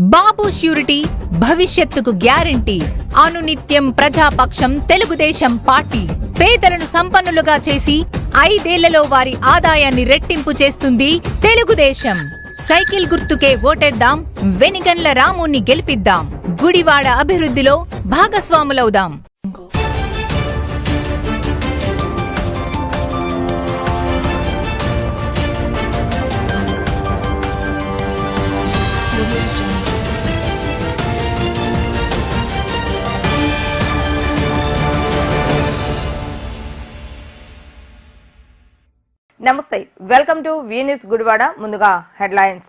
బాబు surety భవిష్యత్తుకు guarantee అనునిత్యం ప్రజాపక్షం Telugu Desam party. పేదలను సంపన్నులుగా చేసి ఐదేళ్ళలో వారి ఆదాయాన్ని రెట్టింపు చేస్తుంది తెలుగుదేశం. సైకిల్ గుర్తుకే ఓటేద్దాం వెనిగన్ల రాముణ్ణి గెలిపిద్దాం. గుడివాడ అభివృద్ధిలో భాగస్వాములవుదాం. నమస్తే వెల్కమ్ టు వీనిస్ గుడివాడ ముందుగా హెడ్లైన్స్.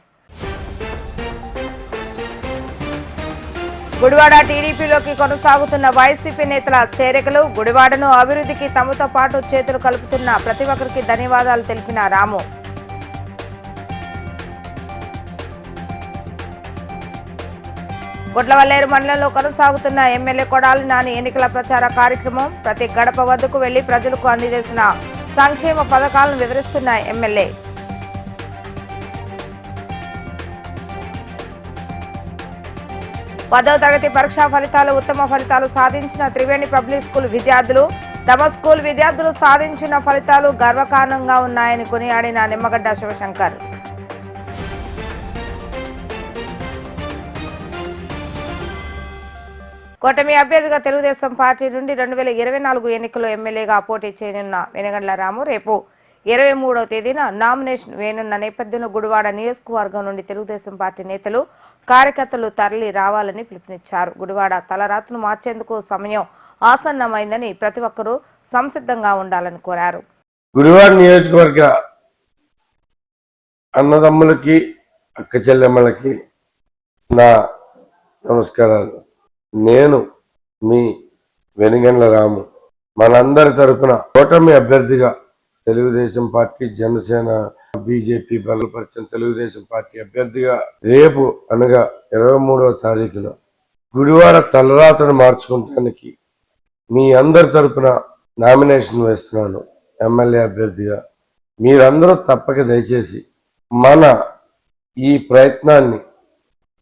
గుడివాడ టీడీపీలోకి కొనసాగుతున్న వైసీపీ నేతల చేరికలు గుడివాడను అభివృద్ధికి తమతో పాటు చేతులు కలుపుతున్న ప్రతి ఒక్కరికి ధన్యవాదాలు తెలిపిన రాము. గుడ్లవల్లేరు మండలంలో కొనసాగుతున్న ఎమ్మెల్యే కొడాలి నాని ఎన్నికల ప్రచార కార్యక్రమం ప్రతి గడప వద్దకు వెళ్ళి ప్రజలకు అందజేసిన సంక్షేమ పథకాలను వివరిస్తున్న ఎమ్మెల్యే. పదో తరగతి పరీక్షా ఫలితాలు ఉత్తమ ఫలితాలు సాధించిన త్రివేణి పబ్లిక్ స్కూల్ విద్యార్థులు తమ స్కూల్ విద్యార్థులు సాధించిన ఫలితాలు గర్వకారణంగా ఉన్నాయని కొనియాడిన నిమ్మగడ్డ శివశంకర్. కూటమి అభ్యర్థిగా తెలుగుదేశం పార్టీ నుండి రెండు వేల ఇరవై నాలుగు ఎన్నికల్లో ఎమ్మెల్యేగా పోటీ చేయనున్న వెనగండ్ల రాము రేపు ఇరవై మూడవ తేదీన నామినేషన్ వేనున్న నేపథ్యంలో గుడివాడ నియోజకవర్గం నుండి తెలుగుదేశం పార్టీ నేతలు కార్యకర్తలు తరలి రావాలని పిలుపునిచ్చారు. గుడివాడ తలరాత్రులు మార్చేందుకు సమయం ఆసన్నమైందని ప్రతి ఒక్కరూ సంసిద్ధంగా ఉండాలని కోరారు. గుడివాడ నియోజకవర్గ అన్నదమ్ములకి అక్క చెల్లెమ్మలకి నా నమస్కారాలు. నేను మీ వెనుగండ్ల రాము మనందరి తరపున కూటమి అభ్యర్థిగా తెలుగుదేశం పార్టీ జనసేన బీజేపీ బలపరిచిన తెలుగుదేశం పార్టీ అభ్యర్థిగా రేపు అనగా ఇరవై మూడవ తారీఖున గుడివాడ తలరాతను మార్చుకోవటానికి మీ అందరి తరపున నామినేషన్ వేస్తున్నాను. ఎమ్మెల్యే అభ్యర్థిగా మీరందరూ తప్పక దయచేసి మన ఈ ప్రయత్నాన్ని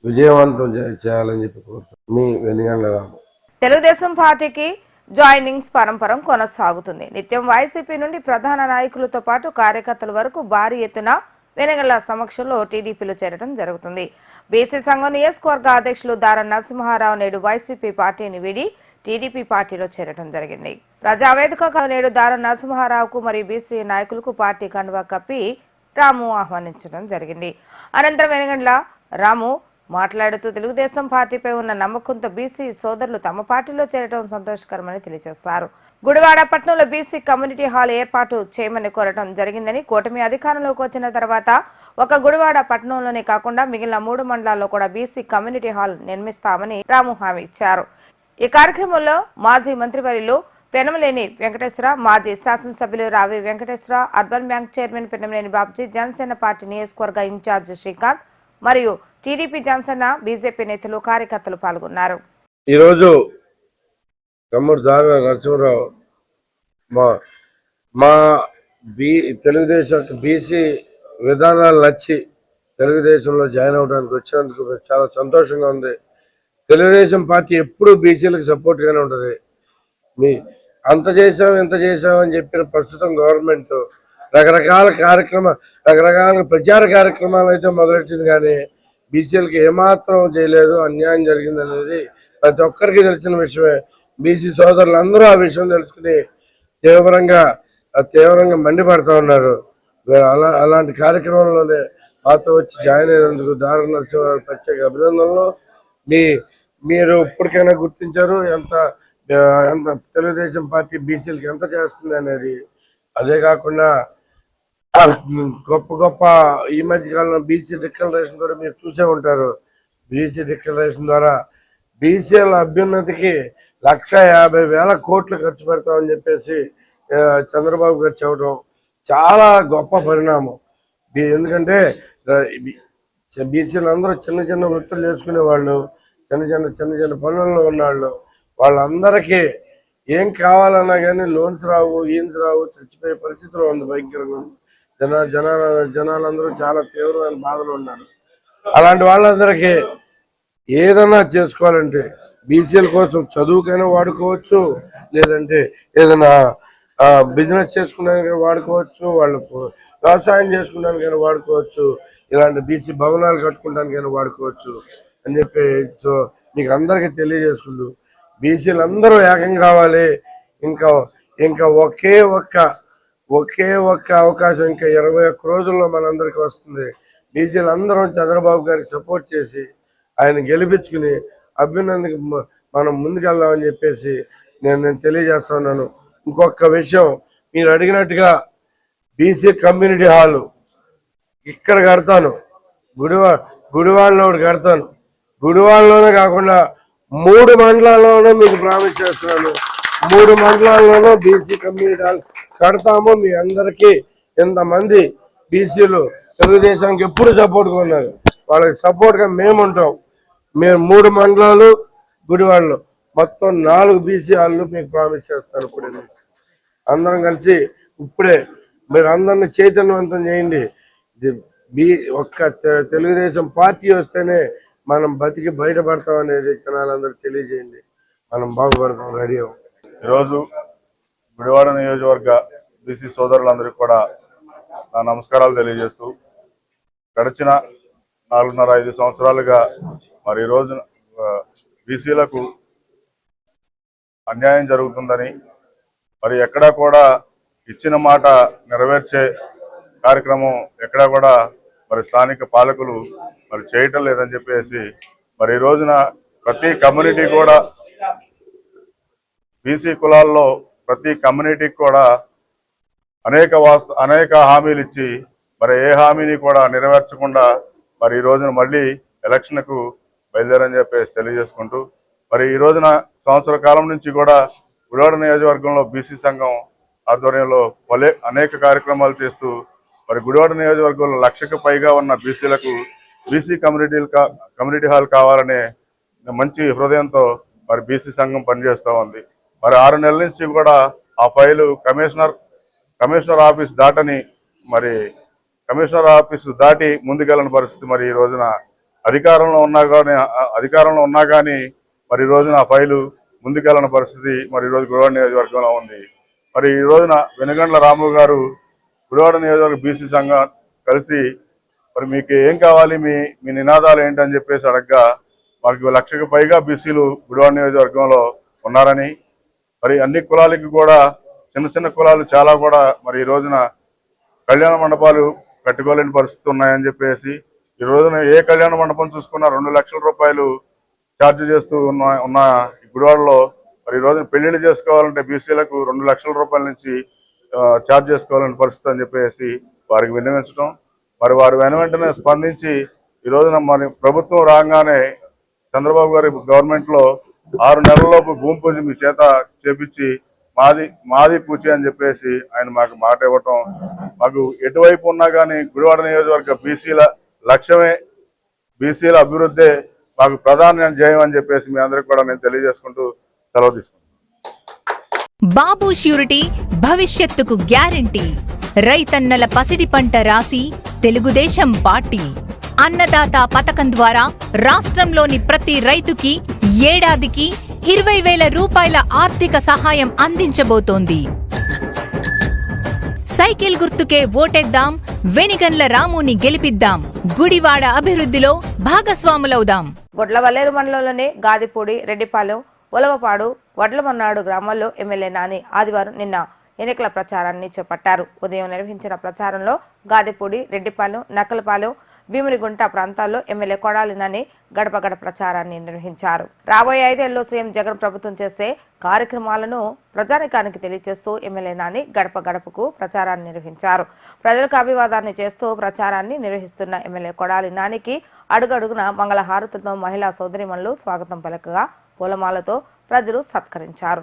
విజయవంతం చేయాలని చెప్పి కోరుతున్నాను మీ వెనుగండ్ల రాము తెలుగుదేశం పార్టీకి జాయినింగ్స్ పరంపరం కొనసాగుతుంది. నిత్యం వైసీపీ నుండి ప్రధాన నాయకులతో పాటు కార్యకర్తల వరకు భారీ ఎత్తున వెనగళ్ళ సమక్షంలో టీడీపీలో చేరడం జరుగుతుంది. బీసీ సంఘం నియోజకవర్గ అధ్యక్షులు దారా నరసింహారావు నేడు వైసీపీ పార్టీని వీడి టీడీపీ పార్టీలో చేరడం జరిగింది. ప్రజావేదిక నేడు దారా నరసింహారావుకు మరియు బీసీ నాయకులకు పార్టీ కండువా కప్పి రాము ఆహ్వానించడం జరిగింది. అనంతరం వెనగండ్ల రాము మాట్లాడుతూ తెలుగుదేశం పార్టీపై ఉన్న నమ్మకంతో బీసీ సోదరులు తమ పార్టీలో చేరడం సంతోషకరమని తెలియజేశారు. గుడివాడ పట్టణంలో బీసీ కమ్యూనిటీ హాల్ ఏర్పాటు చేయమని కోరడం జరిగిందని కూటమి అధికారంలోకి వచ్చిన తర్వాత ఒక గుడివాడ పట్టణంలోనే కాకుండా మిగిలిన మూడు మండలాల్లో కూడా బీసీ కమ్యూనిటీ హాల్ నిర్మిస్తామని రాము హామీ ఇచ్చారు. ఈ కార్యక్రమంలో మాజీ మంత్రివర్యులు పెనమలేని వెంకటేశ్వర మాజీ శాసనసభ్యులు Ravi Venkateswara urban bank chairman Penamaleni Babji Janasena party నియోజకవర్గ ఇన్ఛార్జ్ శ్రీకాంత్ మరియు టీడీపీ జనసేన బీజేపీ నేతలు కార్యకర్తలు పాల్గొన్నారు. ఈరోజు తమ్ముడు దార నరసింహరావు మా మా బీ తెలుగుదేశం బీసీ విధానాలు నచ్చి తెలుగుదేశంలో జాయిన్ అవడానికి వచ్చినందుకు చాలా సంతోషంగా ఉంది. తెలుగుదేశం పార్టీ ఎప్పుడూ బీసీలకు సపోర్ట్గానే ఉంటుంది. మీ అంత చేసాం ఇంత చేసాం అని చెప్పిన ప్రస్తుతం గవర్నమెంట్ రకరకాల కార్యక్రమ రకరకాల ప్రచార కార్యక్రమాలు అయితే మొదలెట్టింది కానీ బీసీలకు ఏమాత్రం చేయలేదు. అన్యాయం జరిగింది అనేది ప్రతి ఒక్కరికి తెలిసిన విషయమే. బీసీ సోదరులు అందరూ ఆ విషయం తెలుసుకుని తీవ్రంగా తీవ్రంగా మండిపడతా ఉన్నారు. అలా అలాంటి కార్యక్రమంలోనే మాతో వచ్చి జాయిన్ అయినందుకు దారుణ నరసింహారావు ప్రత్యేక అభినందనలు. మీ మీరు ఇప్పటికైనా గుర్తించారు ఎంత ఎంత తెలుగుదేశం పార్టీ బీసీలకు ఎంత చేస్తుంది అనేది. అదే కాకుండా గొప్ప గొప్ప ఈ మధ్య కాలంలో బీసీ డిక్లరేషన్ కూడా మీరు చూసే ఉంటారు. బీసీ డిక్లరేషన్ ద్వారా బీసీల అభ్యున్నతికి లక్ష యాభై వేల కోట్లు ఖర్చు పెడతామని చెప్పేసి చంద్రబాబు గారు చెప్పడం చాలా గొప్ప పరిణామం. ఎందుకంటే బీసీలు అందరూ చిన్న చిన్న వృత్తులు చేసుకునే వాళ్ళు చిన్న చిన్న చిన్న చిన్న పనుల్లో ఉన్నవాళ్ళు వాళ్ళందరికీ ఏం కావాలన్నా కానీ లోన్స్ రావు ఏం రావు చచ్చిపోయే పరిస్థితిలో ఉంది భయంకరంగా జన జన జనాల జనాలందరూ చాలా తీవ్రమైన బాధలు ఉన్నారు. అలాంటి వాళ్ళందరికీ ఏదైనా చేసుకోవాలంటే బీసీల కోసం చదువుకైనా వాడుకోవచ్చు లేదంటే ఏదైనా బిజినెస్ చేసుకోవడానికి వాడుకోవచ్చు వాళ్ళకు వ్యవసాయం చేసుకున్నానికైనా వాడుకోవచ్చు ఇలాంటి బీసీ భవనాలు కట్టుకోవడానికైనా వాడుకోవచ్చు అని చెప్పి సో మీకు అందరికీ తెలియజేసుకుంటూ బీసీలు అందరూ ఏకం కావాలి. ఇంకా ఇంకా ఒకే ఒక్క ఒకే ఒక్క అవకాశం ఇంకా ఇరవై ఒక్క రోజుల్లో మనందరికి వస్తుంది. బీసీలు అందరం చంద్రబాబు గారికి సపోర్ట్ చేసి ఆయన గెలిపించుకుని అభినందనకి మనం ముందుకెళ్దామని చెప్పేసి నేను నేను తెలియజేస్తున్నాను ఇంకొక విషయం మీరు అడిగినట్టుగా బీసీ కమ్యూనిటీ హాలు ఇక్కడ కడతాను. గుడివా గుడివాడలో ఒకటి కడతాను. గుడివాడలోనే కాకుండా మూడు మండలాల్లోనే మీకు ప్రామిస్ చేస్తున్నాను. మూడు మండలాల్లోనూ బీసీ కమ్యూనిటీ హాల్ కడతాము. మీ అందరికీ ఇంతమంది బీసీలు తెలుగుదేశానికి ఎప్పుడు సపోర్ట్గా ఉన్నారు? వాళ్ళకి సపోర్ట్గా మేము ఉంటాం. మేము మూడు మండలాలు గుడివాళ్ళు మొత్తం నాలుగు బీసీ వాళ్ళు మీకు ప్రామిస్ చేస్తారు ఇప్పుడు. అందరం కలిసి ఇప్పుడే మీరు అందరిని చైతన్యవంతం చేయండి. ఇది బీ ఒక్క తెలుగుదేశం పార్టీ వస్తేనే మనం బతికి బయటపడతాం అనేది జనాలందరూ తెలియజేయండి. మనం బాగుపడతాం రెడీ అవ్వం. ఈరోజు గుడివాడ నియోజకవర్గ బీసీ సోదరులందరికీ కూడా నా నమస్కారాలు తెలియజేస్తూ గడిచిన నాలుగున్నర ఐదు సంవత్సరాలుగా మరి ఈ బీసీలకు అన్యాయం జరుగుతుందని మరి ఎక్కడా కూడా ఇచ్చిన మాట నెరవేర్చే కార్యక్రమం ఎక్కడా కూడా మరి స్థానిక పాలకులు మరి చేయటం లేదని చెప్పేసి మరి ఈ రోజున ప్రతి కమ్యూనిటీ కూడా బీసీ కులాల్లో ప్రతి కమ్యూనిటీకి కూడా అనేక వాస్త అనేక హామీలు ఇచ్చి మరి ఏ హామీని కూడా నెరవేర్చకుండా మరి ఈ రోజున మళ్ళీ ఎలక్షన్కు బయలుదేరని చెప్పేసి తెలియజేసుకుంటూ మరి ఈ రోజున సంవత్సర కాలం నుంచి కూడా గుడివాడ నియోజకవర్గంలో బీసీ సంఘం ఆధ్వర్యంలో పలే అనేక కార్యక్రమాలు చేస్తూ మరి గుడివాడ నియోజకవర్గంలో లక్షకు పైగా ఉన్న బీసీలకు బీసీ కమ్యూనిటీలు కమ్యూనిటీ హాల్ కావాలనే మంచి హృదయంతో మరి బీసీ సంఘం పనిచేస్తూ ఉంది. మరి ఆరు నెలల నుంచి కూడా ఆ ఫైలు కమిషనర్ కమిషనర్ ఆఫీస్ దాటని మరి కమిషనర్ ఆఫీస్ దాటి ముందుకెళ్ళని పరిస్థితి మరి ఈ రోజున అధికారంలో ఉన్నా కానీ అధికారంలో ఉన్నా కానీ మరి ఈ రోజున ఆ ఫైలు ముందుకెళ్ళని పరిస్థితి మరి ఈ రోజు నియోజకవర్గంలో ఉంది. మరి ఈ రోజున వెనుగండ్ల రాము గారు గుడివాడ నియోజకవర్గ బీసీ సంఘం కలిసి మరి మీకు ఏం కావాలి మీ మీ నినాదాలు ఏంటని చెప్పేసి అడగ్గా మాకు లక్షకు పైగా బీసీలు గుడివాడ నియోజకవర్గంలో ఉన్నారని మరి అన్ని కులాలకి కూడా చిన్న చిన్న కులాలు చాలా కూడా మరి ఈ రోజున కళ్యాణ మండపాలు కట్టుకోలేని పరిస్థితి ఉన్నాయని చెప్పేసి ఈ రోజున ఏ కళ్యాణ మండపం చూసుకున్నా రెండు లక్షల రూపాయలు ఛార్జ్ చేస్తూ ఉన్న ఉన్న ఈ గుడివాడలో మరి ఈ రోజున పెళ్ళిళ్ళు చేసుకోవాలంటే బీసీలకు రెండు లక్షల రూపాయల నుంచి ఛార్జ్ చేసుకోవాలని పరిస్థితి అని చెప్పేసి వారికి విన్నవించడం మరి వారు వెన వెంటనే స్పందించి ఈ రోజున మరి ప్రభుత్వం రాగానే చంద్రబాబు గారి గవర్నమెంట్లో ఆరు నెలలలోపు భూమి పూజ మీ చేత చేపించి మాది మాది పూజ అని చెప్పేసి ఆయన మాకు మాట ఇవ్వటం. మాకు ఎటువైపు ఉన్నా కానీ గుడివాడ నియోజకవర్గ బీసీల లక్ష్యమే. బీసీల అభివృద్ధే మాకు ప్రధాన జయం అని చెప్పేసి మీ అందరికి కూడా నేను తెలియజేసుకుంటూ సెలవు తీసుకుంటాను బాబు ష్యూరిటీ భవిష్యత్తుకు గ్యారంటీ. రైతన్నల పసిడి పంట రాసి తెలుగుదేశం పార్టీ. అన్నదాత పథకం ద్వారా రాష్ట్రంలోని ప్రతి రైతుకి ఏడాదికి ఇరవై వేల రూపాయల ఆర్థిక సహాయం అందించబోతోంది. సైకిల్ గుర్తుకే ఓటేద్దాం వెనిగన్ల రాముని గెలిపిద్దాం గుడివాడ అభివృద్ధిలో భాగస్వాములవుదాం. గొడ్లవల్లేరు మండలంలోని గాదిపూడి రెడ్డిపాలెం ఉలవపాడు వడ్లమన్నాడు గ్రామాల్లో ఎమ్మెల్యే నాని ఆదివారం నిన్న ఎన్నికల ప్రచారాన్ని చేపట్టారు. ఉదయం నిర్వహించిన ప్రచారంలో గాదిపూడి రెడ్డిపాలెం నక్కలపాలెం భీమునిగుంట ప్రాంతాల్లో ఎమ్మెల్యే కొడాలి నాని గడప గడప ప్రచారాన్ని నిర్వహించారు. రాబోయే ఐదేళ్ళలో సీఎం జగన్ ప్రభుత్వం చేసే కార్యక్రమాలను ప్రజానికానికి తెలియజేస్తూ ఎమ్మెల్యే నాని గడప గడపకు ప్రచారాన్ని నిర్వహించారు. ప్రజలకు అభివాదాన్ని చేస్తూ ప్రచారాన్ని నిర్వహిస్తున్న ఎమ్మెల్యే కొడాలి నానికి అడుగడుగున మంగళహారతులతో మహిళా సోదరిమణులు స్వాగతం పలకగా పూలమాలతో ప్రజలు సత్కరించారు.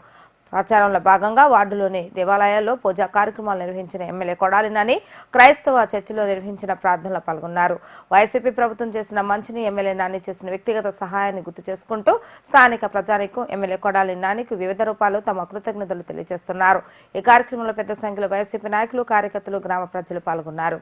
ప్రచారంలో భాగంగా వార్డులోని దేవాలయాల్లో పూజా కార్యక్రమాలు నిర్వహించిన ఎమ్మెల్యే కొడాలి నాని క్రైస్తవ చర్చిలో నిర్వహించిన ప్రార్థనలో పాల్గొన్నారు. వైసీపీ ప్రభుత్వం చేసిన మంచిని ఎమ్మెల్యే నాని చేసిన వ్యక్తిగత సహాయాన్ని గుర్తు చేసుకుంటూ స్థానిక ప్రజానికం ఎమ్మెల్యే కొడాలి నానికి వివిధ రూపాల్లో తమ కృతజ్ఞతలు తెలియజేస్తున్నారు. ఈ కార్యక్రమంలో పెద్ద సంఖ్యలో వైసీపీ నాయకులు కార్యకర్తలు గ్రామ ప్రజలు పాల్గొన్నారు.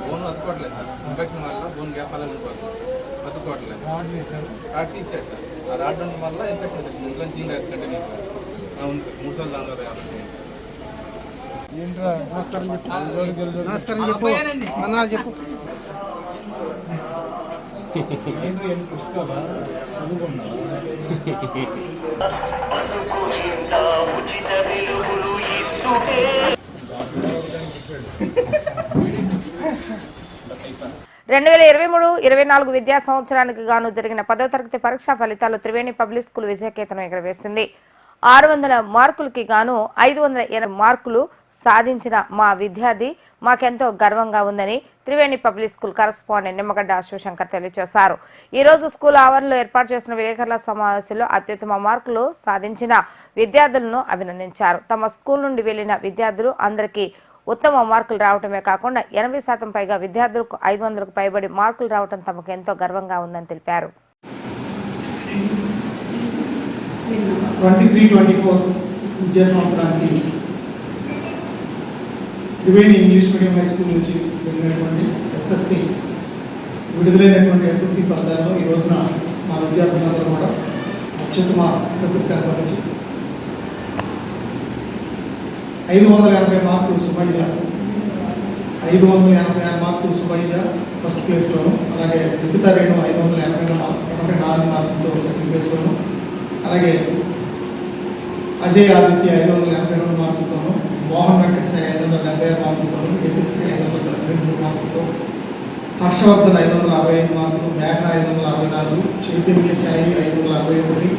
బోన్ అతుకోవట్లేదు సార్ ఇన్ఫెక్షన్ వల్ల బోన్ గ్యాప్ అలా ఉండిపోతుంది అతుకోవట్లేదు రాడ్ తీసాడు సార్ ఆ రాడ్ ఉండడం వల్ల ఇన్ఫెక్షన్ వచ్చింది ఇంట్లో చీల కంటిన్యూ అవును సార్ మూడు సార్లు రావాలి నమస్కారం చెప్పు వందనాలు చెప్పు. రెండు వేల ఇరవై మూడు ఇరవై నాలుగు విద్యా సంవత్సరానికి గాను జరిగిన పదో తరగతి పరీక్షా ఫలితాలు త్రివేణి పబ్లిక్ స్కూల్ విజయకేతనం ఎగరవేసింది. ఆరు వందల మార్కులకి గాను ఐదు వందల ఎనభై మార్కులు సాధించిన మా విద్యార్థి మాకెంతో గర్వంగా ఉందని Triveni public school correspondent Nimmagadda Sivashankar తెలియజేశారు. ఈ రోజు స్కూల్ ఆవరణలో ఏర్పాటు చేసిన విలేకరుల సమావేశంలో అత్యుత్తమ మార్కులు సాధించిన విద్యార్థులను అభినందించారు. తమ స్కూల్ నుండి వెళ్ళిన విద్యార్థులు అందరికీ ఉత్తమ మార్కులు రావటమే కాకుండా ఎనభై శాతం పైగా విద్యార్థులకు ఐదు వందలకు పైబడి మార్కులు రావటం తమకు ఎంతో గర్వంగా ఉందని తెలిపారు. ట్వంటీ త్రీ ట్వంటీ ఫోర్ విద్యా సంవత్సరానికి Triveni English medium high school నుంచి వెళ్ళినటువంటి ఎస్ఎస్సి విడుదలైనటువంటి ఎస్ఎస్సి ఫలితాల్లో ఈ రోజున మా విద్యార్థులందరూ కూడా అత్యుత్తమ ప్రకృతి కనపరించి ఐదు వందల ఎనభై మార్కులు సుమైజ ఐదు వందల ఎనభై ఆరు మార్కులు సుమైజ ఫస్ట్ ప్లేస్లోను అలాగే మిగతా రెండు ఐదు వందల ఎనభై ఎనభై నాలుగు మార్కులతో సెకండ్ ప్లేస్లోను అలాగే అజయ్ ఆదిత్య ఐదు వందల యాభై రెండు మార్కులతోనూ మోహన్ వెంకట సాయి ఐదు వందల డెబ్బై ఐదు మార్కులతోనూ ఎస్ఎస్సి ఐదు వందల డెబ్బై మూడు మార్కులతో హర్షవర్ధన్ ఐదు వందల అరవై ఐదు మార్కులు మేఘన ఐదు వందల అరవై నాలుగు చైతన్య సాయి ఐదు వందల అరవై ఒకటి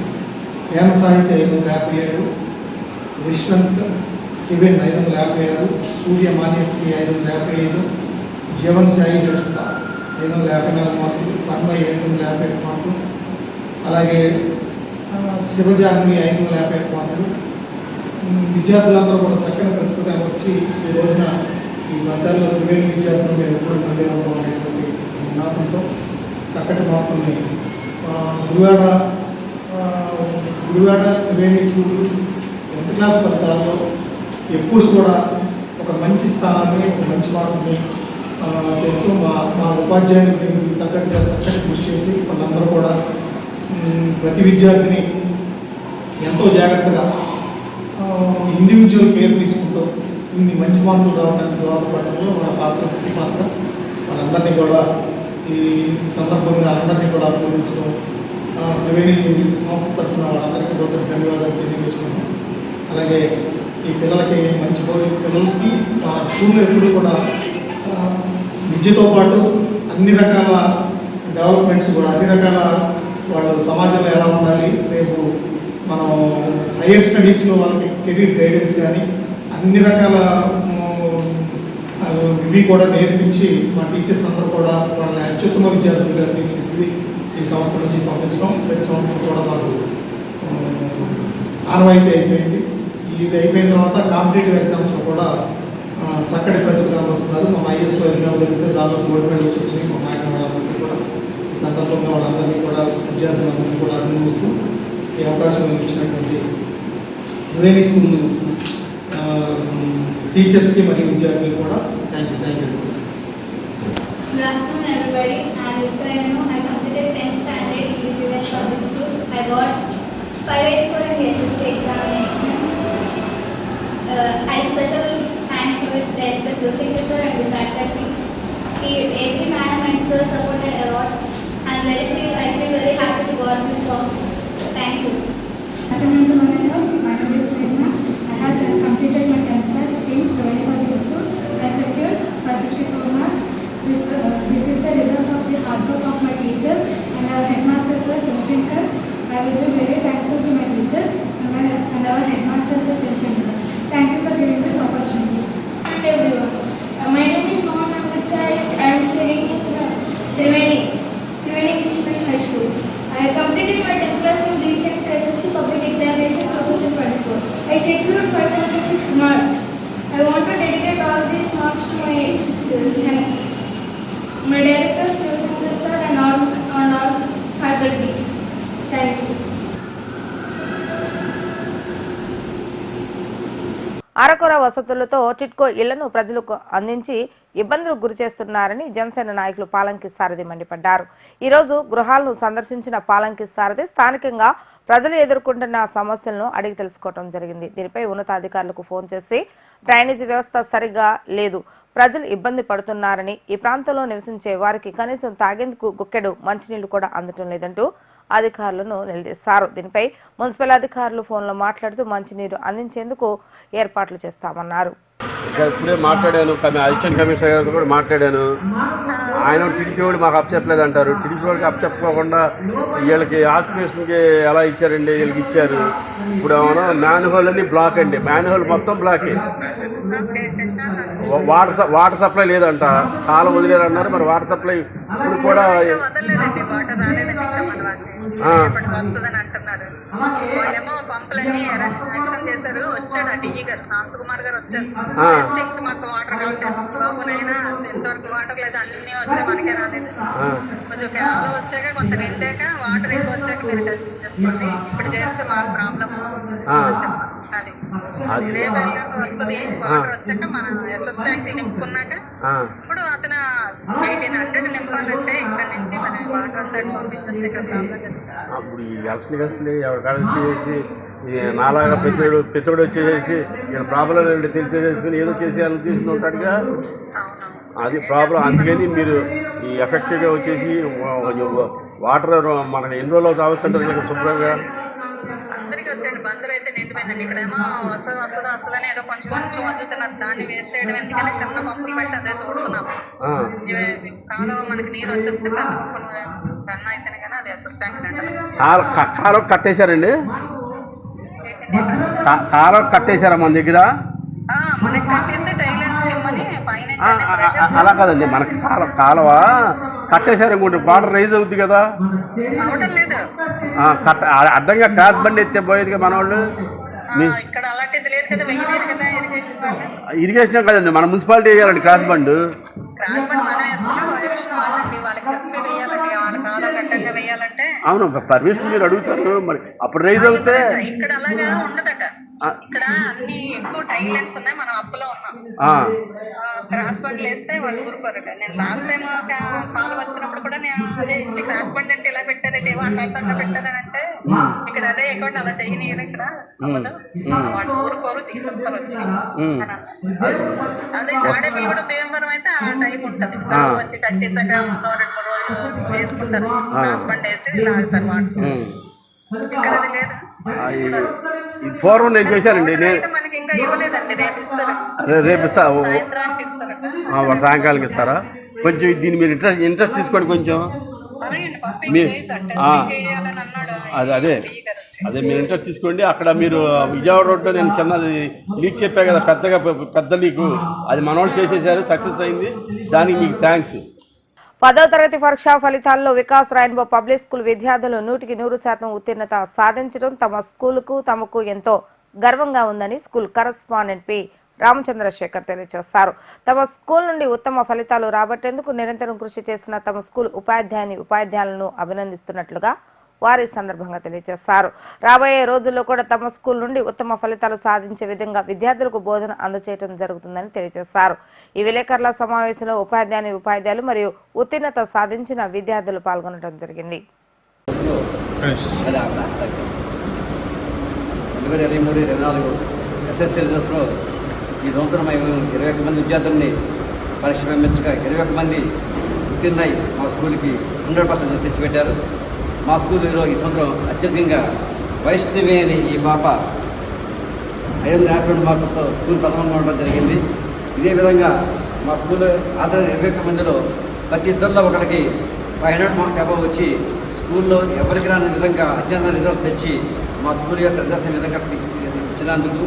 హేమ సాహిత్య ఐదు వందల యాభై ఏడు విశ్వంత్ కివెన్ ఐదు వందల యాభై ఆరు సూర్య మాన్యశ్రీ ఐదు వందల యాభై ఐదు జీవన్ సాయి రస్మిత ఐదు వందల యాభై నాలుగు మార్కులు తన్మయ్ ఐదు వందల యాభై ఐదు మార్కులు అలాగే ఆ, శివజాహ్నవి ఐదు వందల యాభై ఐదు విద్యార్థులందరూ కూడా చక్కని ప్రతిభగా వచ్చి ఈ రోజున ఈ వర్గాల్లో త్రివేణి విద్యార్థులు మేము ఎప్పుడు మళ్ళీ అనేటువంటి నినాదంతో చక్కటి మార్పుల్ని Gudivada Gudivada Triveni school tenth class ఫలితాల్లో ఎప్పుడు కూడా ఒక మంచి స్థానాన్ని ఒక మంచి మార్పుని తెస్తూ మా మా ఉపాధ్యాయులు తగ్గట్టుగా చక్కటి కృషి చేసి వాళ్ళందరూ కూడా Hmm. ప్రతి విద్యార్థిని ఎంతో జాగ్రత్తగా ఇండివిజువల్ కేర్ తీసుకుంటూ ఇన్ని మంచి మార్కులు రావడానికి దోహదపడడంలో మన పాత్ర పాత్ర. వాళ్ళందరినీ కూడా ఈ సందర్భంగా అందరినీ కూడా అభినందించడం. ఆ, సంస్థ తరఫున వాళ్ళందరికీ కూడా ధన్యవాదాలు తెలియజేసుకున్నాం అలాగే ఈ పిల్లలకి మంచి పిల్లలకి మా స్కూల్లో ఎప్పుడు కూడా విద్యతో పాటు అన్ని రకాల డెవలప్మెంట్స్ కూడా అన్ని రకాల వాళ్ళు సమాజంలో ఎలా ఉండాలి రేపు మనం హైయర్ స్టడీస్లో వాళ్ళకి కెరీర్ గైడెన్స్ కానీ అన్ని రకాల ఇవి కూడా నేర్పించి మా టీచర్స్ అందరూ కూడా వాళ్ళని అత్యుత్తమ విద్యార్థులుగా తీర్చిదిద్ది ఈ సంస్థ నుంచి పంపిస్తాం. ప్రతి సంవత్సరం కూడా మాకు ఆ, ఆనవాయితీ అయిపోయింది. ఇది అయిపోయిన తర్వాత కాంపిటేటివ్ ఎగ్జామ్స్లో కూడా చక్కటి ప్రతిఫలాలు వస్తున్నారు. మా ఐఎస్ఓ ఎగ్జామ్ జరిగితే దాదాపు గోల్డ్ మెడల్స్ వచ్చినాయి. మా నాయన వాళ్ళందరికీ కూడా ఈ సందర్భంగా వాళ్ళందరినీ కూడా విద్యార్థులందరినీ కూడా అభినందిస్తూ ఈ అవకాశం ఇచ్చినటువంటి యువేని స్కూల్ టీచర్స్కి మరియు విద్యార్థులకు కూడా thank you thank you Good afternoon, everybody. I am Yukta Renu. I completed 10th standard in UPS Public School. I got 584 in the SSC examination. Uh, I special thanks to the Sosika sir and the faculty. He, every madam and sir supported a lot. Am very I very happy to this. Thank you. My name is. I have completed my 10th class in Tony Public School. I secured 564 marks. This, is the result of the hard work of my teachers and our. I will be very thankful to my teachers and, our headmaster sir. వసతులతో టిట్కో ఇళ్ళను ప్రజలకు అందించి ఇబ్బందులకు గురి చేస్తున్నారని జనసేన నాయకులు పాలంకి సారథి మండిపడ్డారు. ఈరోజు గృహాలను సందర్శించిన పాలంకి సారథి స్థానికంగా ప్రజలు ఎదుర్కొంటున్న సమస్యలను అడిగి తెలుసుకోవడం జరిగింది. దీనిపై ఉన్నతాధికారులకు ఫోన్ చేసి డ్రైనేజీ వ్యవస్థ సరిగ్గా లేదు ప్రజలు ఇబ్బంది పడుతున్నారని ఈ ప్రాంతంలో నివసించే వారికి కనీసం తాగేందుకు గుక్కెడు మంచినీళ్ళు కూడా అందటం లేదంటూ అధికారులను నిలదీశారు. దీనిపై మున్సిపల్ అధికారులు ఫోన్లో మాట్లాడుతూ మంచినీరు అందించేందుకు ఏర్పాట్లు చేస్తామన్నారు. ఇప్పుడే మాట్లాడాను అసిస్టెంట్ కమిషనర్ గారితో కూడా మాట్లాడాను. ఆయన టిడిపి వాడు మాకు అప్పచెప్పలేదు అంటారు టిడిపి వాడికి అప్పచెప్పకుండా వీళ్ళకి ఆక్యుపేషన్కి ఎలా ఇచ్చారండి? వీళ్ళకి ఇచ్చారు. ఇప్పుడు ఏమన్నా మ్యాన్హోల్ అన్ని బ్లాక్ అండి. మ్యాన్హోల్ మొత్తం బ్లాకే. వాటర్ వాటర్ సప్లై లేదంట. కాలం వదిలేరు అన్నారు మరి వాటర్ సప్లై ఇప్పుడు కూడా పంపులన్నీ చేశారు. వచ్చాడు డిఈ గారు. శాంత్ కుమార్ గారు వచ్చారు. డిస్ట్రిక్ట్ మొత్తం వాటర్ కలెక్ట్ బాబునైనా ఎంతవరకు వాటర్ లేదు అన్ని వచ్చాయి మనకే రాలేదు. కొంచెం క్యాన్లో వచ్చాక కొంత నిండాక వాటర్ ఎక్కువ వచ్చాక మీరు ఇప్పుడు చేస్తే మాకు ప్రాబ్లమ్. అది. ఇదే వెళ్ళాక వస్తుంది. వాటర్ వచ్చాక మనం ఎస్ఎస్ ట్యాంక్ నింపుకున్నాక ఇప్పుడు అతను ఎయిటీన్ హండ్రెడ్ నింపాలంటే ఇక్కడ నుంచి మన వాటర్ సైడ్ పంపించేస్తే ఇక్కడ ప్రాబ్లం జరుగుతుంది అప్పుడు ఈ ఎలక్షన్ వస్తుంది ఎవరి కాడ వచ్చేసి ఈ నాలాగా పెద్దోడు పెద్దోడు వచ్చేసేసి ఇక్కడ ప్రాబ్లం ఏంటో తెలిసేసుకుని ఏదో చేసేయాలని తీసుకుంటాడుగా అది ప్రాబ్లం. అందుకని మీరు ఈ ఎఫెక్టివ్గా వచ్చేసి వాటర్ మనకి ఎన్ని రోజులు కావచ్చు అంటారు ఇక్కడ శుభ్రంగా? కాల కట్టేశారండి? కా- కాలువ కట్టేశారా మన దగ్గర? అలా కాదండి మనకి కాలువ కాలువ? కట్టేశారు ఇంకోటి బార్డర్ రైజ్ అవుద్ది కదా? కట్ట అడ్డంగా క్రాస్ బండి ఎత్తే మనవాళ్ళు? లేదు కదా వెయ్యి లేదు కదా ఇరిగేషన్ వాళ్ళు ఇరిగేషన్ కదండి మన మున్సిపాలిటీ వేయాలండి క్రాస్ బండ్. అవును. పర్మిషన్ మీరు అడుగుతారు మరి అప్పుడు రైజ్ అవుతే ఇక్కడ అలాగా ఉండదట. ఇక్కడ అన్ని ఎక్కువ టైలెంట్స్ ఉన్నాయి మనం అప్పులో ఉన్నాం. క్రాస్ బండ్లు వేస్తే వాళ్ళు ఊరుకోరట నేను లాస్ట్ టైం కాల్ వచ్చినప్పుడు కూడా నేను అదే క్రాస్ బండ్ అంటే ఇలా పెట్టారంటే ఏమో అట్లా పెట్టారని అంటే ఇక్కడ అదే అకౌంట్ అలా చేయనీయరు ఇక్కడ. వాళ్ళు ఊరుకోరు తీసేస్తారు వచ్చి. అదే తాడేపల్లి కూడా భీమవరం అయితే ఆ టైం ఉంటుంది. వచ్చి కట్టేసాక రెండు మూడు రోజులు వేసుకుంటారు. క్రాస్ బండ్ వేసి ఇలా ఆగుతారు వాళ్ళు. ఇక్కడ అది లేదు. ఆ, నేను చేశానండి. నేను రేపు ఇస్తా సాయంకాలం ఇస్తారా? కొంచెం దీన్ని మీరు ఇంట్రెస్ట్ ఇంట్రెస్ట్ తీసుకోండి కొంచెం. మీ- అదే అదే. అదే మీరు ఇంట్రెస్ట్ తీసుకోండి. అక్కడ మీరు విజయవాడ రోడ్లో నేను చిన్నది లీక్ చెప్పా కదా పెద్దగా పెద్ద లీకు. అది మనోళ్ళు చేసేసారు సక్సెస్ అయింది. దానికి మీకు థ్యాంక్స్. పదో తరగతి పరీక్షా ఫలితాల్లో వికాస్ రాయన్బో పబ్లిక్ స్కూల్ విద్యార్థులు నూటికి నూరు శాతం ఉత్తీర్ణత సాధించడం తమ స్కూలుకు తమకు ఎంతో గర్వంగా ఉందని స్కూల్ కరస్పాండెంట్ పి. రామచంద్రశేఖర్ తెలియజేస్తారు తమ స్కూల్ నుండి ఉత్తమ ఫలితాలు రాబట్టేందుకు నిరంతరం కృషి చేసిన తమ స్కూల్ ఉపాధ్యాయుని ఉపాధ్యాయులను అభినందిస్తున్నట్లుగా వారి సందర్భంగా తెలియజేశారు. రాబోయే రోజుల్లో కూడా తమ స్కూల్ నుండి ఉత్తమ ఫలితాలు సాధించే విధంగా విద్యార్థులకు బోధన అందజేయడం జరుగుతుందని తెలియజేశారు. ఈ విలేకరుల సమావేశంలో ఉపాధ్యాయుని ఉపాధ్యాయులు మరియు ఉత్తీర్ణత సాధించిన విద్యార్థులు పాల్గొనడం జరిగింది. ఈ సంవత్సరం ఇరవై ఒక్క మంది విద్యార్థుల్ని పరీక్ష పంపించగా ఇరవై ఒక్క మంది ఉత్తీర్ణై మా స్కూల్కి హండ్రెడ్ పర్సెంట్ తెచ్చిపెట్టారు. మా స్కూల్లో ఈ సంవత్సరం అత్యధికంగా వైష్ణవి అని ఈ పాప ఐదు వందల యాభై రెండు మార్కులతో స్కూల్ ప్రథమం ఉండడం జరిగింది. ఇదే విధంగా మా స్కూల్ ఆధార ఇరవై ఒక్క మందిలో ప్రతి ఇద్దరిలో ఒకరికి ఫైవ్ హండ్రెడ్ మార్క్స్ అబవ్ వచ్చి స్కూల్లో ఎవరికి రాని విధంగా అత్యంత రిజల్ట్స్ తెచ్చి మా స్కూల్ యొక్క రిజల్ట్స్ విధంగా ఇచ్చినందుకు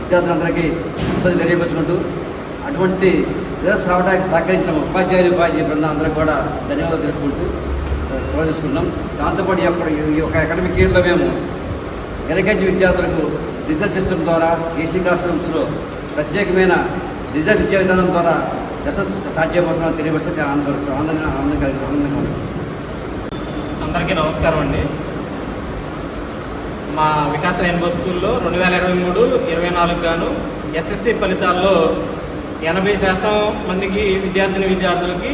విద్యార్థులందరికీ కృతజ్ఞతలు తెలియపరుచుకుంటూ అటువంటి రిజల్ట్స్ రావడానికి సహకరించిన ఉపాధ్యాయులు ఉపాధ్యాయ బృందం అందరూ కూడా ధన్యవాదాలు తెలుపుకుంటూ సెలవు దాంతోపాటు ఈ యొక్క ఈ యొక్క అకాడమిక్ ఇయర్లో మేము ఎల్కేజీ విద్యార్థులకు డిజిటల్ సిస్టమ్ ద్వారా ఏసీ క్లాస్ రూమ్స్లో ప్రత్యేకమైన డిజిటల్ విద్యా విధానం ద్వారా లెసన్స్ స్టార్ట్ చేయబోతున్నాం తెలియపరిస్తే చాలా ఆనందపరుస్తూ ఆనందంగా కలిగి ఆనందంగా అందరికీ నమస్కారం అండి. మా వికాస్ రెయిన్బో స్కూల్లో రెండు వేల ఇరవై మూడు ఇరవై నాలుగు గాను ఎస్ఎస్సి ఫలితాల్లో ఎనభై శాతం మందికి విద్యార్థిని విద్యార్థులకి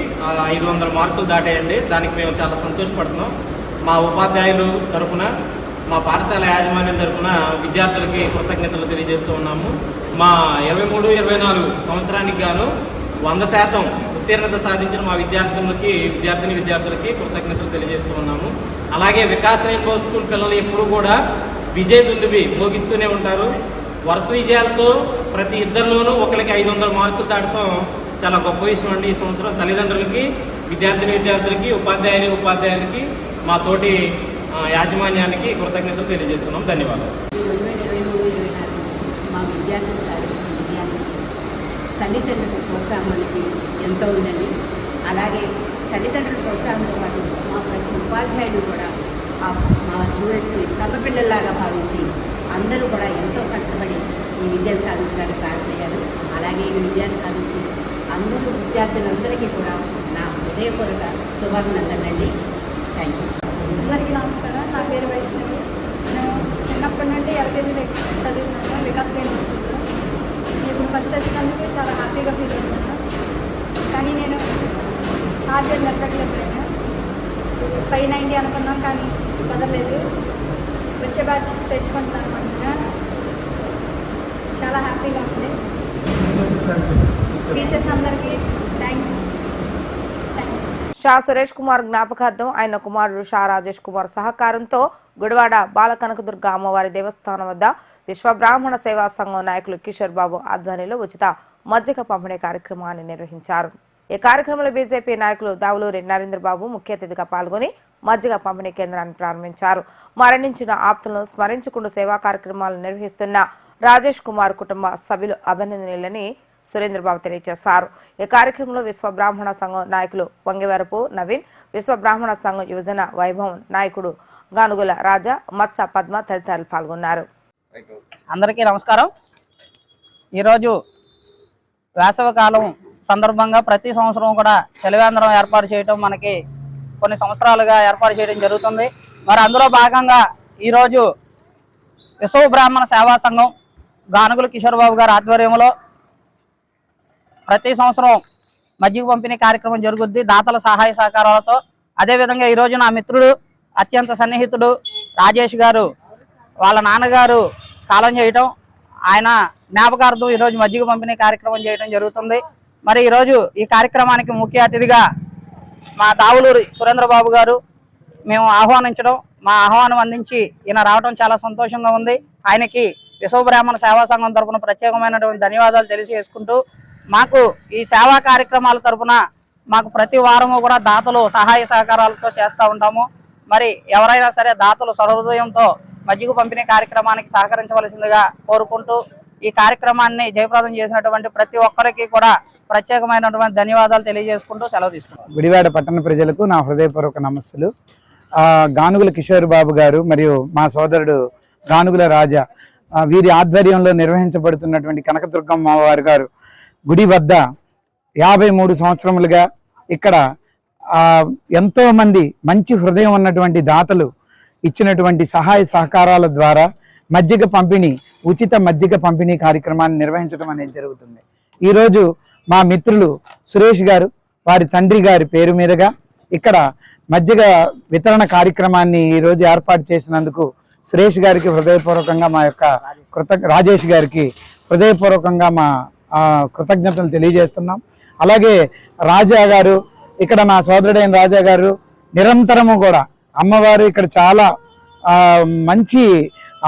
ఐదు వందల మార్కులు దాటాయండి. దానికి మేము చాలా సంతోషపడుతున్నాం. మా ఉపాధ్యాయులు తరఫున మా పాఠశాల యాజమాన్యం తరపున విద్యార్థులకి కృతజ్ఞతలు తెలియజేస్తూ ఉన్నాము. మా ఇరవై మూడు ఇరవై నాలుగు సంవత్సరానికి గాను వంద శాతం ఉత్తీర్ణత సాధించిన మా విద్యార్థులకి విద్యార్థిని విద్యార్థులకి కృతజ్ఞతలు తెలియజేస్తూ ఉన్నాము. అలాగే వికాస్ రెయిన్బో స్కూల్ పిల్లలు ఎప్పుడూ కూడా విజయ దుందుబి మోగిస్తూనే ఉంటారు. వరుస విజయాలతో ప్రతి ఇద్దరిలోనూ ఒకరికి ఐదు వందల మార్కులు దాటడం చాలా గొప్ప విషయం అండి ఈ సంవత్సరం. తల్లిదండ్రులకి విద్యార్థిని విద్యార్థులకి ఉపాధ్యాయుని ఉపాధ్యాయులకి మా తోటి యాజమాన్యానికి కృతజ్ఞతలు తెలియజేస్తున్నాం. ధన్యవాదాలు. వేల ఇరవై ఇరవై మా విద్యార్థులు సాధించిన విజయాన్ని తల్లిదండ్రుల ప్రోత్సాహం అనేది ఎంతో ఉందండి. అలాగే తల్లిదండ్రుల ప్రోత్సాహంతో పాటు మా ప్రతి ఉపాధ్యాయులు కూడా మా స్టూడెంట్స్ కప్పపిల్లల్లాగా భావించి అందరూ కూడా ఎంతో కష్టపడి ఈ విజయం సాధించడానికి కారణమయ్యారు అలాగే ఈ విజయాన్ని సాధించి అందరూ విద్యార్థులందరికీ కూడా నా హృదయపూర్వక శుభాభినందనండి థ్యాంక్ యూ అందరికీ నమస్కారం. నా పేరు వైష్ణవి. నేను చిన్నప్పటి నుండి ఎల్కేజీలో చదువుతున్నాను వికాస్ రెయిన్బో స్కూల్లో. నేను ఇప్పుడు ఫస్ట్ వచ్చినందుకు చాలా హ్యాపీగా ఫీల్ అవుతున్నాను. కానీ నేను సాధ్యం నెరవేర్లేకపోయాను ఫైవ్ నైంటీ అనుకున్నాం కానీ కుదరలేదు. వచ్చే బ్యాచ్ తెచ్చుకుంటున్నాను అనుకుంటున్నాను. చాలా హ్యాపీగా ఉంది. టీచర్స్ అందరికీ థ్యాంక్స్ షా సురేష్ కుమార్ జ్ఞాపకార్థం ఆయన కుమారుడు షా రాజేష్ కుమార్ సహకారంతో గుడివాడ బాలకనకదుర్గ అమ్మవారి దేవస్థానం వద్ద విశ్వబ్రాహ్మణ సేవా సంఘం నాయకులు కిషోర్ బాబు ఆధ్వర్యంలో ఉచిత మజ్జిగ పంపిణీ కార్యక్రమాన్ని నిర్వహించారు. ఈ కార్యక్రమంలో బీజేపీ నాయకులు దావులూరి నరేంద్రబాబు ముఖ్య అతిథిగా పాల్గొని మజ్జిగ పంపిణీ కేంద్రాన్ని ప్రారంభించారు. మరణించిన ఆప్తులను స్మరించుకుంటూ సేవా కార్యక్రమాలు నిర్వహిస్తున్న రాజేష్ కుమార్ కుటుంబ సభ్యులు అభినందనీయులని సురేంద్రబాబు తెలియజేశారు. ఈ కార్యక్రమంలో విశ్వ బ్రాహ్మణ సంఘం నాయకులు వంగివరపు నవీన్ విశ్వ బ్రాహ్మణ సంఘం యువజన వైభవం నాయకుడు గానుగుల రాజా మత్స పద్మ తదితరులు పాల్గొన్నారు. అందరికీ నమస్కారం. ఈరోజు వేసవికాలం సందర్భంగా ప్రతి సంవత్సరం కూడా చలివేంద్రం ఏర్పాటు చేయటం మనకి కొన్ని సంవత్సరాలుగా ఏర్పాటు చేయడం జరుగుతుంది. మరి అందులో భాగంగా ఈరోజు విశ్వ బ్రాహ్మణ సేవా సంఘం గానుగుల కిషోర్ బాబు గారి ఆధ్వర్యంలో ప్రతి సంవత్సరం మజ్జిగ పంపిణీ కార్యక్రమం జరుగుద్ది. దాతల సహాయ సహకారాలతో. అదేవిధంగా ఈరోజు నా మిత్రుడు అత్యంత సన్నిహితుడు రాజేష్ గారు వాళ్ళ నాన్నగారు కాలం చేయటం ఆయన జ్ఞాపకార్థం ఈరోజు మజ్జిగ పంపిణీ కార్యక్రమం చేయడం జరుగుతుంది. మరి ఈరోజు ఈ కార్యక్రమానికి ముఖ్య అతిథిగా మా దావులూరి సురేంద్రబాబు గారు మేము ఆహ్వానించడం మా ఆహ్వానం అందించి ఈయన రావడం చాలా సంతోషంగా ఉంది. ఆయనకి విశ్వబ్రాహ్మణ సేవా సంఘం తరపున ప్రత్యేకమైనటువంటి ధన్యవాదాలు తెలియజేసుకుంటూ మాకు ఈ సేవా కార్యక్రమాల తరపున మాకు ప్రతి వారము కూడా దాతలు సహాయ సహకారాలతో చేస్తూ ఉంటాము. మరి ఎవరైనా సరే దాతలు సర్వహృదయంతో మజ్జిగ పంపిణీ కార్యక్రమానికి సహకరించవలసిందిగా కోరుకుంటూ ఈ కార్యక్రమాన్ని జయప్రదం చేసినటువంటి ప్రతి ఒక్కరికి కూడా ప్రత్యేకమైనటువంటి ధన్యవాదాలు తెలియజేసుకుంటూ సెలవు తీసుకుంటాం గుడివాడ పట్టణ ప్రజలకు నా హృదయపూర్వక నమస్సులు. గానుగుల కిషోర్ బాబు గారు మరియు మా సోదరుడు గానుగుల రాజా వీరి ఆధ్వర్యంలో నిర్వహించబడుతున్నటువంటి కనకదుర్గమ్మ వారి గారు గుడి వద్ద యాభై మూడు సంవత్సరములుగా ఇక్కడ ఎంతోమంది మంచి హృదయం ఉన్నటువంటి దాతలు ఇచ్చినటువంటి సహాయ సహకారాల ద్వారా మజ్జిగ పంపిణీ ఉచిత మజ్జిగ పంపిణీ కార్యక్రమాన్ని నిర్వహించడం అనేది జరుగుతుంది. ఈరోజు మా మిత్రులు సురేష్ గారు వారి తండ్రి గారి పేరు మీదుగా ఇక్కడ మజ్జిగ వితరణ కార్యక్రమాన్ని ఈరోజు ఏర్పాటు చేసినందుకు సురేష్ గారికి హృదయపూర్వకంగా మా యొక్క కృత రాజేష్ గారికి హృదయపూర్వకంగా మా కృతజ్ఞతలు తెలియజేస్తున్నాం. అలాగే రాజా గారు ఇక్కడ నా సోదరుడైన రాజా గారు నిరంతరము కూడా అమ్మవారు ఇక్కడ చాలా మంచి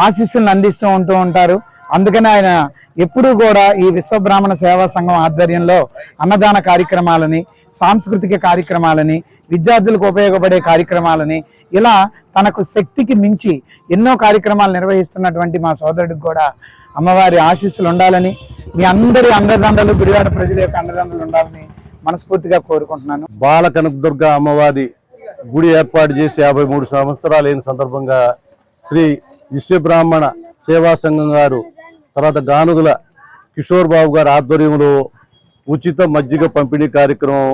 ఆశీస్సులను అందిస్తూ ఉంటూ ఉంటారు. అందుకని ఆయన ఎప్పుడూ కూడా ఈ విశ్వబ్రాహ్మణ సేవా సంఘం ఆధ్వర్యంలో అన్నదాన కార్యక్రమాలని సాంస్కృతిక కార్యక్రమాలని విద్యార్థులకు ఉపయోగపడే కార్యక్రమాలని ఇలా తనకు శక్తికి మించి ఎన్నో కార్యక్రమాలు నిర్వహిస్తున్నటువంటి మా సోదరుడికి కూడా అమ్మవారి ఆశీస్సులు ఉండాలని మీ అందరి అండదండలు గుడివాడ ప్రజల యొక్క అండదండలు ఉండాలని మనస్ఫూర్తిగా కోరుకుంటున్నాను. బాల కనకదుర్గ అమ్మవారి గుడి ఏర్పాటు చేసి యాభై మూడు సంవత్సరాలు అయిన సందర్భంగా శ్రీ విశ్వబ్రాహ్మణ సేవా సంఘం గారు తర్వాత గానుగుల కిషోర్ బాబు గారి ఆధ్వర్యంలో ఉచిత మజ్జిగ పంపిణీ కార్యక్రమం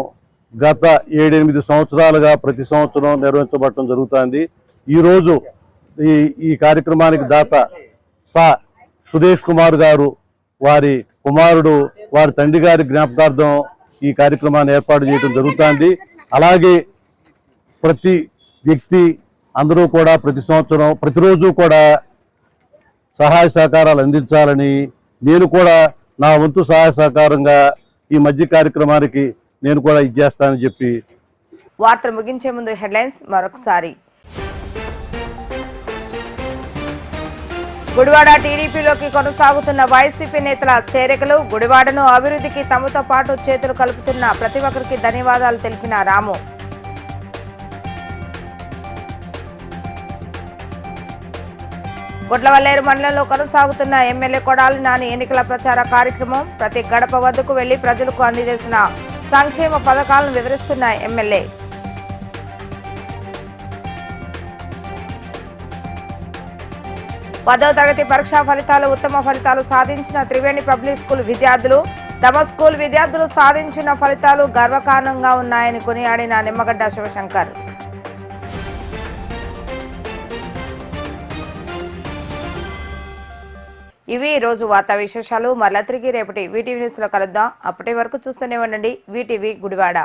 గత ఏడెనిమిది సంవత్సరాలుగా ప్రతి సంవత్సరం నిర్వహించబడటం జరుగుతుంది. ఈరోజు ఈ ఈ కార్యక్రమానికి దాత సా సురేష్ కుమార్ గారు వారి కుమారుడు వారి తండ్రి గారి జ్ఞాపకార్థం ఈ కార్యక్రమాన్ని ఏర్పాటు చేయడం జరుగుతుంది. అలాగే ప్రతి వ్యక్తి అందరూ కూడా ప్రతి సంవత్సరం ప్రతిరోజు కూడా సహాయ సహకారాలు అందించాలని నేను కూడా నా వంతు సహాయ సహకారంగా ఈ మధ్య కార్యక్రమానికి నేను కూడా ఇచ్చేస్తానని చెప్పి వార్తలు ముగించే ముందు హెడ్లైన్స్ మరొకసారి. గుడివాడ టీడీపీలోకి కొనసాగుతున్న వైసీపీ నేతల చేరికలు గుడివాడను అభివృద్ధికి తమతో పాటు చేతులు కలుపుతున్న ప్రతి ఒక్కరికి ధన్యవాదాలు తెలిపిన రాము. గుడ్లవల్లేరు మండలంలో కొనసాగుతున్న ఎమ్మెల్యే కొడాలి నాని ఎన్నికల ప్రచార కార్యక్రమం ప్రతి గడప వద్దకు వెళ్ళి ప్రజలకు అందజేసిన సంక్షేమ పథకాలను వివరిస్తున్న ఎమ్మెల్యే. పదో తరగతి పరీక్షా ఫలితాలు ఉత్తమ ఫలితాలు సాధించిన త్రివేణి పబ్లిక్ స్కూల్ విద్యార్థులు తమ స్కూల్ విద్యార్థులు సాధించిన ఫలితాలు గర్వకారణంగా ఉన్నాయని కొనియాడిన నిమ్మగడ్డ శివశంకర్. ఇవి ఈరోజు రోజు వార్తా విశేషాలు. మరలా తిరిగి రేపటి వీటీవీ న్యూస్లో కలుద్దాం. అప్పటి వరకు చూస్తూనే ఉండండి. వీటీవీ గుడివాడ.